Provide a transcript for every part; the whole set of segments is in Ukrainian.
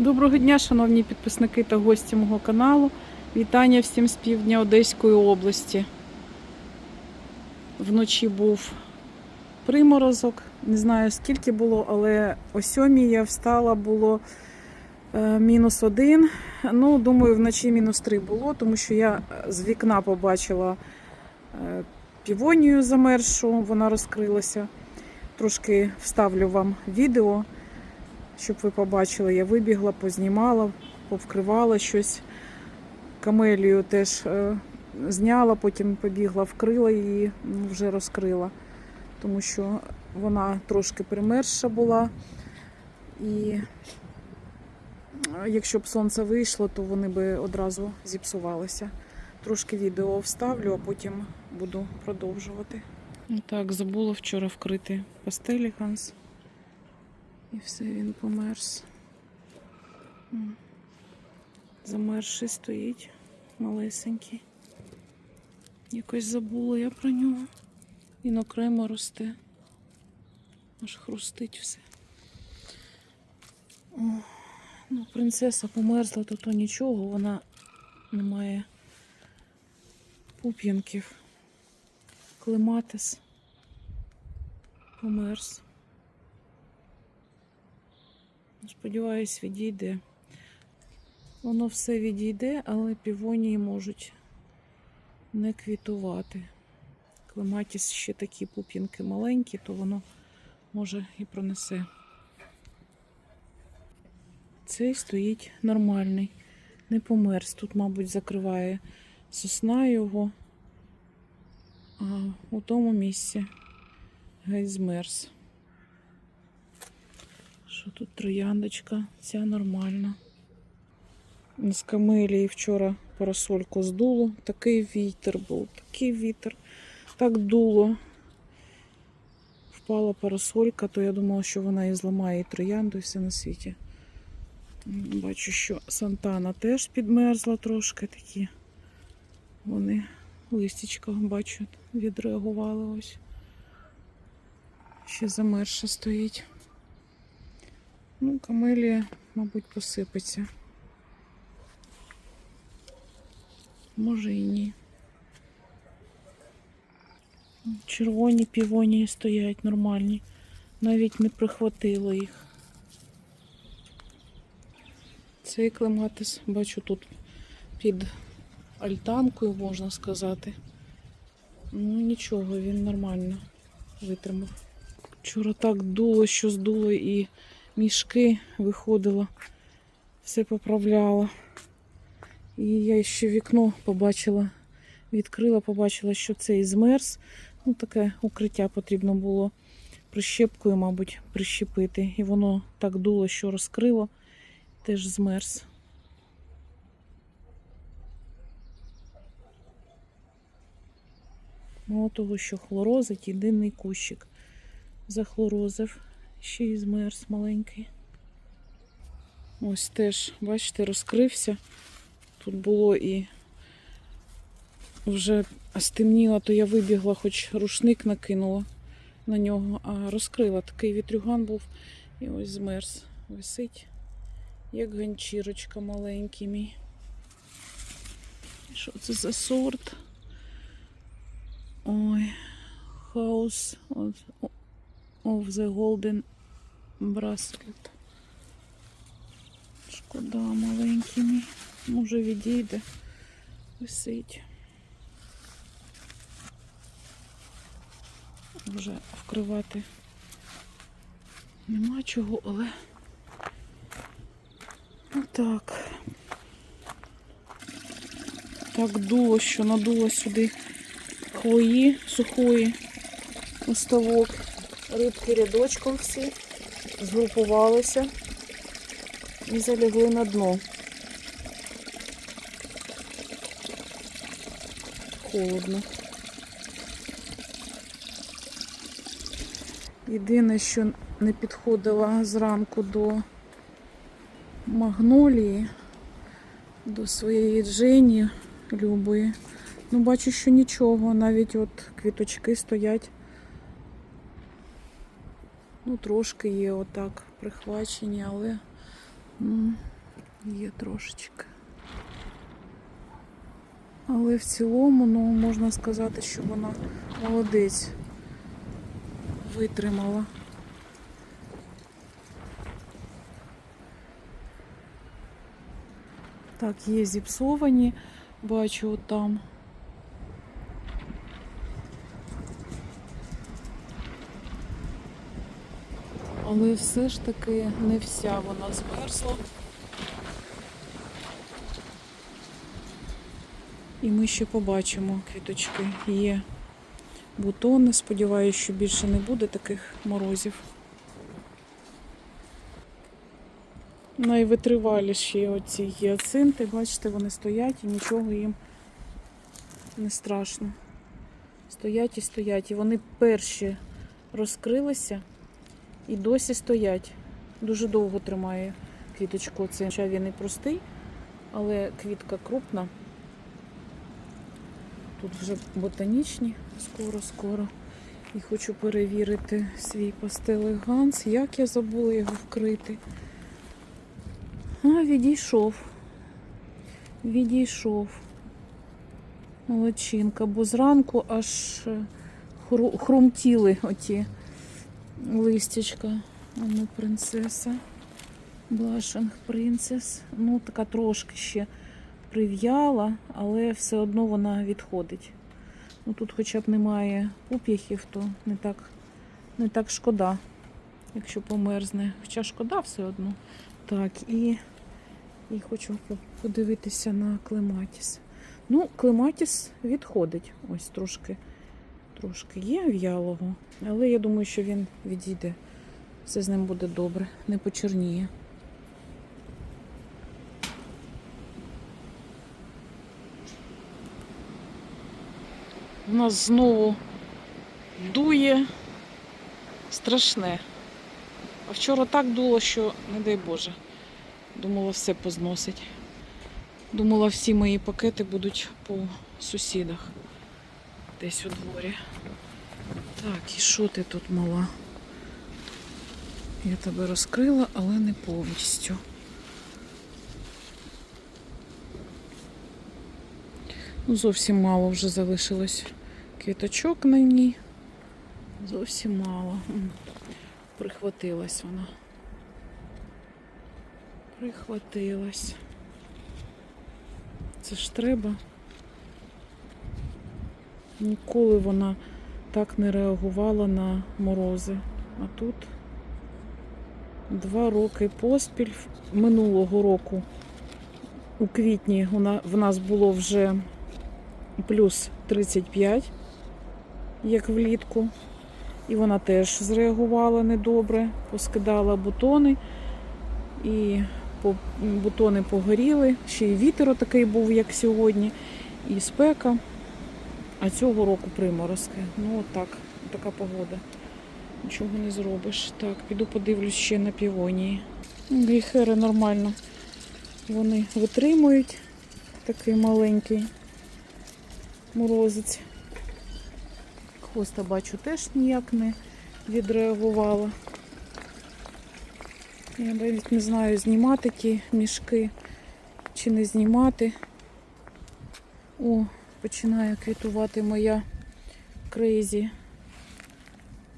Доброго дня, шановні підписники та гості мого каналу. Вітання всім з півдня Одеської області. Вночі був приморозок. Не знаю скільки було, але о сьомій я встала, було е, мінус один. Ну, думаю, вночі мінус три було, тому що я з вікна побачила е, півонію замершу, вона розкрилася. Трошки вставлю вам відео щоб ви побачили, я вибігла, познімала, повкривала щось. Камелію теж е, зняла, потім побігла, вкрила її, ну, вже розкрила, тому що вона трошки примерша була. І е, якщо б сонце вийшло, то вони би одразу зіпсувалися. Трошки відео вставлю, а потім буду продовжувати. Так, забула вчора вкрити пастелі Ганс. І все, він померз. Замерзший стоїть, малесенький. Якось забула я про нього. Він окремо росте. Аж хрустить все. О, ну, принцеса померзла, то то нічого, вона не має пуп'янків. Клематис померз. Сподіваюсь, відійде. Воно все відійде, але півонії можуть не квітувати. Клематіс ще такі пуп'янки маленькі, то воно може і пронесе. Цей стоїть нормальний, не померз. Тут, мабуть, закриває сосна його, а у тому місці геть змерз. Що тут трояндочка? Ця нормальна. З камелії вчора парасольку здуло. Такий вітер був, такий вітер. Так дуло. Впала парасолька, то я думала, що вона і зламає і троянду, і все на світі. Бачу, що Сантана теж підмерзла трошки такі. Вони листячка, бачу, відреагували ось. Ще замерша стоїть. Ну, камелія, мабуть, посипеться. Може і ні. Червоні півонії стоять нормальні. Навіть не прихватило їх. Цей клематис, бачу, тут під альтанкою, можна сказати. Ну, нічого, він нормально витримав. Вчора так дуло, що здуло і мішки виходила, все поправляла. І я ще вікно побачила, відкрила, побачила, що цей змерз. Ну, таке укриття потрібно було прищепкою, мабуть, прищепити. І воно так дуло, що розкрило, теж змерз. Мало того, що хлорозить єдиний кущик захлорозив. Ще й змерз маленький. Ось теж, бачите, розкрився. Тут було і вже стемніло, то я вибігла, хоч рушник накинула на нього, а розкрила. Такий вітрюган був і ось змерз. Висить, як ганчірочка маленький мій. Що це за сорт? Ой, House of the Golden Bracelet. Шкода, маленький мій. Може відійде, висить. Вже вкривати нема чого, але отак. Так дуло, що надуло сюди хвої сухої оставок. Рибки рядочком всі згрупувалися і залягли на дно. Холодно. Єдине, що не підходила зранку до магнолії, до своєї Джені любої. Ну, бачу, що нічого, навіть от квіточки стоять. Ну, трошки є отак прихвачені, але Ну, є трошечки. Але в цілому, ну, можна сказати, що вона молодець витримала. Так, є зіпсовані, бачу от там. Але все ж таки не вся вона змерзла. І ми ще побачимо квіточки. Є бутони. Сподіваюся, що більше не буде таких морозів. Найвитриваліші оці гіацинти, бачите, вони стоять і нічого їм не страшно. Стоять і стоять. І вони перші розкрилися і досі стоять. Дуже довго тримає квіточку. Це хоча він і простий, але квітка крупна. Тут вже ботанічні, скоро-скоро. І хочу перевірити свій пастелий ганс. Як я забула його вкрити. А, відійшов. Відійшов. Молодчинка, бо зранку аж хру- хрумтіли оті листячка. Ану, принцеса. Блашинг принцес. Ну, така трошки ще прив'яла, але все одно вона відходить. Ну, тут хоча б немає пуп'яхів, то не так, не так шкода, якщо померзне. Хоча шкода все одно. Так, і, і хочу подивитися на клематіс. Ну, клематіс відходить. Ось трошки, трошки є в'ялого, але я думаю, що він відійде. Все з ним буде добре, не почерніє. У нас знову дує страшне. А вчора так дуло, що, не дай Боже, думала все позносить. Думала, всі мої пакети будуть по сусідах. Десь у дворі. Так, і що ти тут мала? Я тебе розкрила, але не повністю. Ну, зовсім мало вже залишилось квіточок на ній. Зовсім мало. Прихватилась вона. Прихватилась. Це ж треба. Ніколи вона так не реагувала на морози. А тут два роки поспіль минулого року у квітні в нас було вже плюс 35, як влітку. І вона теж зреагувала недобре, поскидала бутони, і бутони погоріли. Ще й вітер такий був, як сьогодні, і спека. А цього року приморозки. Ну отак, така погода. Нічого не зробиш. Так, піду подивлюсь ще на півонії. Гріхери нормально. Вони витримують такий маленький морозець. Хвоста бачу теж ніяк не відреагувала. Я навіть не знаю, знімати ті мішки чи не знімати. О, починає квітувати моя крейзі.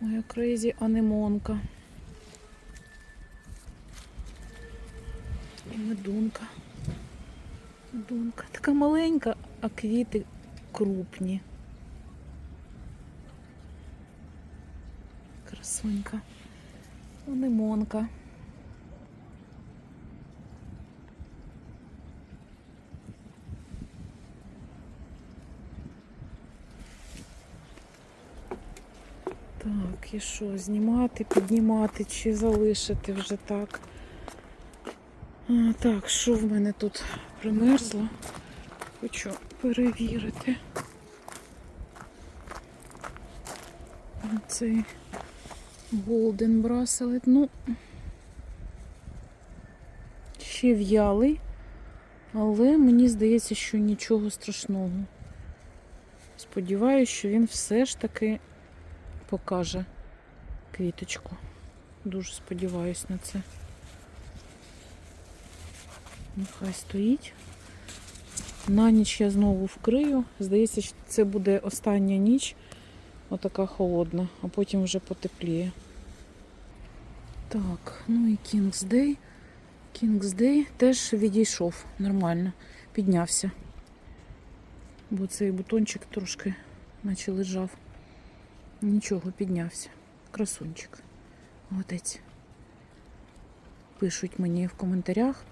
Моя крейзі анемонка. І медунка. Медунка. Така маленька, а квіти крупні. Красунька. Анемонка. Так, і що, знімати, піднімати чи залишити вже так? А, так, що в мене тут примерзло? Хочу перевірити. Цей Golden Bracelet. Ну, ще в'ялий, але мені здається, що нічого страшного. Сподіваюся, що він все ж таки покаже квіточку. Дуже сподіваюсь на це. Нехай стоїть. На ніч я знову вкрию. Здається, що це буде остання ніч. Отака холодна, а потім вже потепліє. Так, ну і. King's Day теж відійшов нормально, піднявся. Бо цей бутончик трошки наче лежав. Нічого, піднявся. Красунчик. Молодець. Пишуть мені в коментарях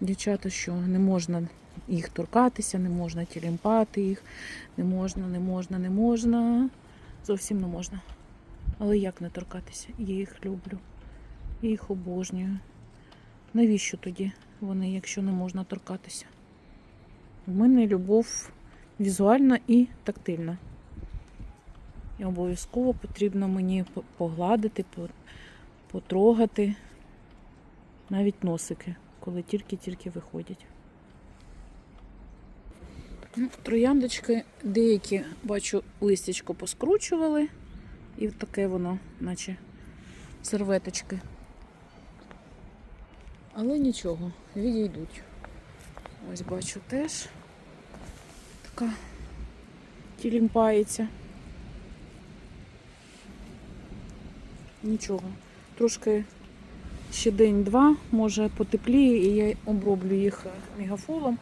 дівчата, що не можна їх торкатися, не можна тілімпати їх, не можна, не можна, не можна. Зовсім не можна. Але як не торкатися? Я їх люблю. Я їх обожнюю. Навіщо тоді вони, якщо не можна торкатися? У мене любов візуальна і тактильна. І обов'язково потрібно мені погладити, потрогати навіть носики, коли тільки-тільки виходять. Ну, трояндочки деякі, бачу, листячко поскручували, і таке воно, наче серветочки. Але нічого, відійдуть. Ось бачу теж така тілімпається. Нічого. Трошки ще день-два, може потепліє, і я оброблю їх мегафолом.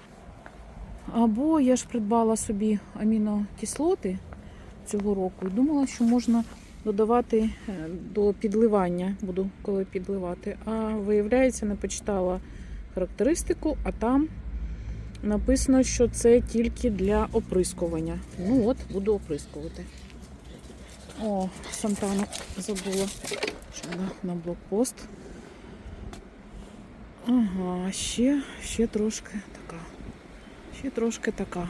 Або я ж придбала собі амінокислоти цього року і думала, що можна додавати е, до підливання, буду коли підливати. А виявляється, не почитала характеристику, а там написано, що це тільки для оприскування. Ну от, буду оприскувати. О, Сантану забула, що вона на блокпост. Ага, ще, ще трошки така. Ще трошки така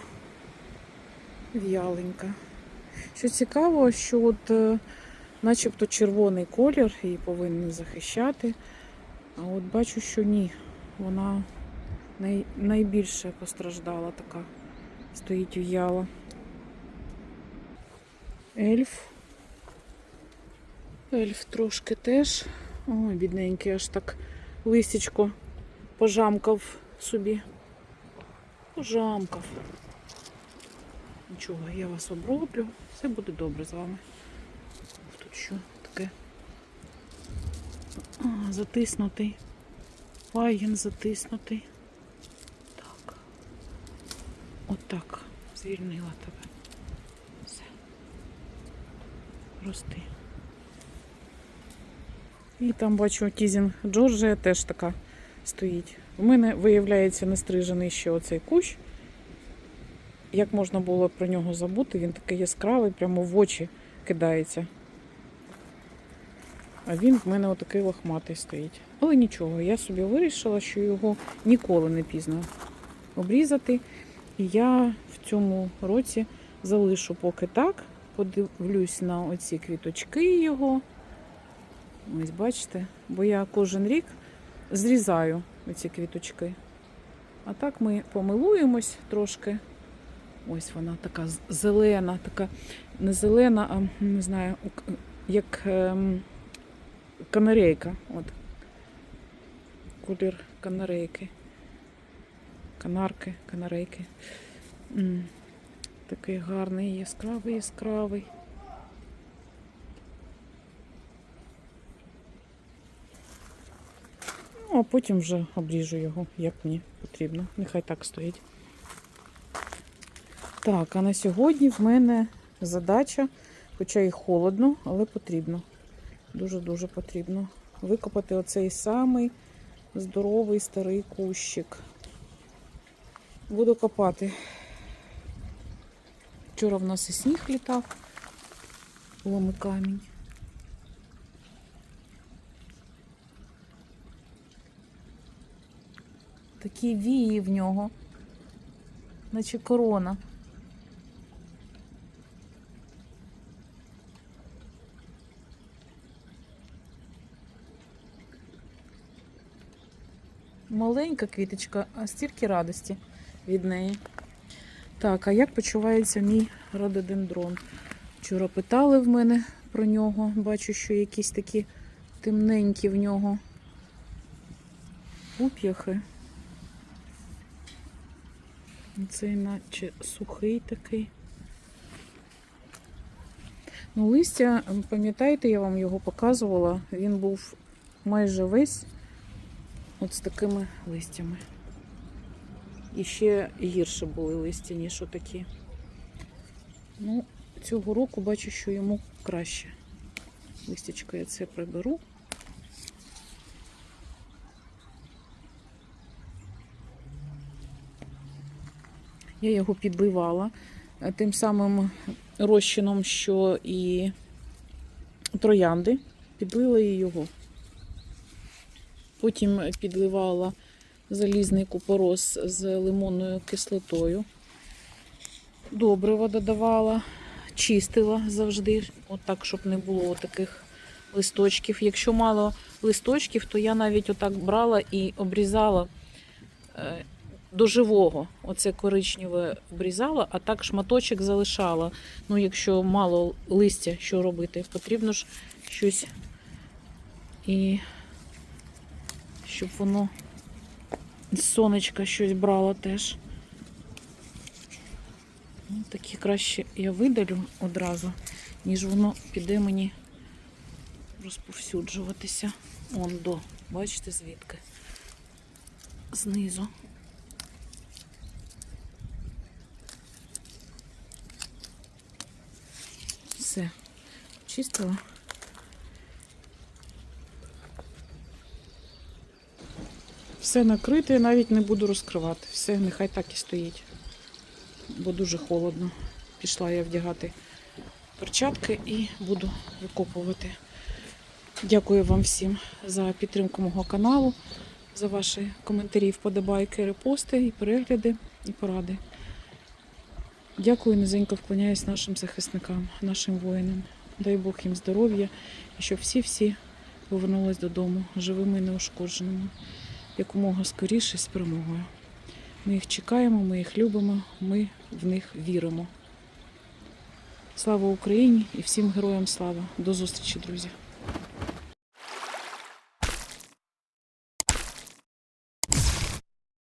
в'яленька. Що цікаво, що от е, начебто червоний колір її повинен захищати. А от бачу, що ні. Вона най, найбільше постраждала така. Стоїть в'яла. Ельф. Ельф трошки теж. Ой, бідненький, аж так лисічко пожамкав собі. Пожамкав. Нічого, я вас оброблю. Все буде добре з вами. Тут що таке? Затиснутий. Пагін затиснутий. Так. Отак. Звільнила тебе. Все. Рости. І там бачу Тізін Джорджія теж така стоїть. У мене виявляється не стрижений ще оцей кущ. Як можна було про нього забути, він такий яскравий, прямо в очі кидається. А він в мене отакий лохматий стоїть. Але нічого, я собі вирішила, що його ніколи не пізно обрізати. І я в цьому році залишу поки так. Подивлюсь на оці квіточки його. Ось бачите, бо я кожен рік зрізаю оці квіточки. А так ми помилуємось трошки. Ось вона така зелена, така не зелена, а не знаю, як ем, канарейка. От. Колір канарейки. Канарки, канарейки. Такий гарний, яскравий, яскравий. А потім вже обріжу його, як мені потрібно. Нехай так стоїть. Так, а на сьогодні в мене задача, хоча і холодно, але потрібно. Дуже-дуже потрібно викопати оцей самий здоровий старий кущик. Буду копати. Вчора в нас і сніг літав, ломи камінь. Такі вії в нього, наче корона. Маленька квіточка, а стільки радості від неї. Так, а як почувається мій рододендрон? Вчора питали в мене про нього. Бачу, що якісь такі темненькі в нього пуп'яхи. Цей наче сухий такий. Ну, листя, пам'ятаєте, я вам його показувала, він був майже весь от з такими листями. І ще гірше були листя, ніж отакі. Ну, цього року бачу, що йому краще. Листячко я це приберу. Я його підливала е, тим самим розчином, що і троянди. Підлила і його. Потім підливала залізний купорос з лимонною кислотою. Добрива додавала, чистила завжди, отак, щоб не було таких листочків. Якщо мало листочків, то я навіть отак брала і обрізала е, до живого. Оце коричневе обрізала, а так шматочок залишала. Ну, якщо мало листя, що робити, потрібно ж щось і щоб воно з сонечка щось брало теж. Ну, такі краще я видалю одразу, ніж воно піде мені розповсюджуватися. Он до, бачите звідки? Знизу. Все, чистила. Все накрите, навіть не буду розкривати. Все, нехай так і стоїть. Бо дуже холодно. Пішла я вдягати перчатки і буду викопувати. Дякую вам всім за підтримку мого каналу, за ваші коментарі, вподобайки, репости, і перегляди, і поради. Дякую, низенько вклоняюсь нашим захисникам, нашим воїнам. Дай Бог їм здоров'я і щоб всі-всі повернулись додому живими і неушкодженими, якомога скоріше з перемогою. Ми їх чекаємо, ми їх любимо, ми в них віримо. Слава Україні і всім героям слава! До зустрічі, друзі!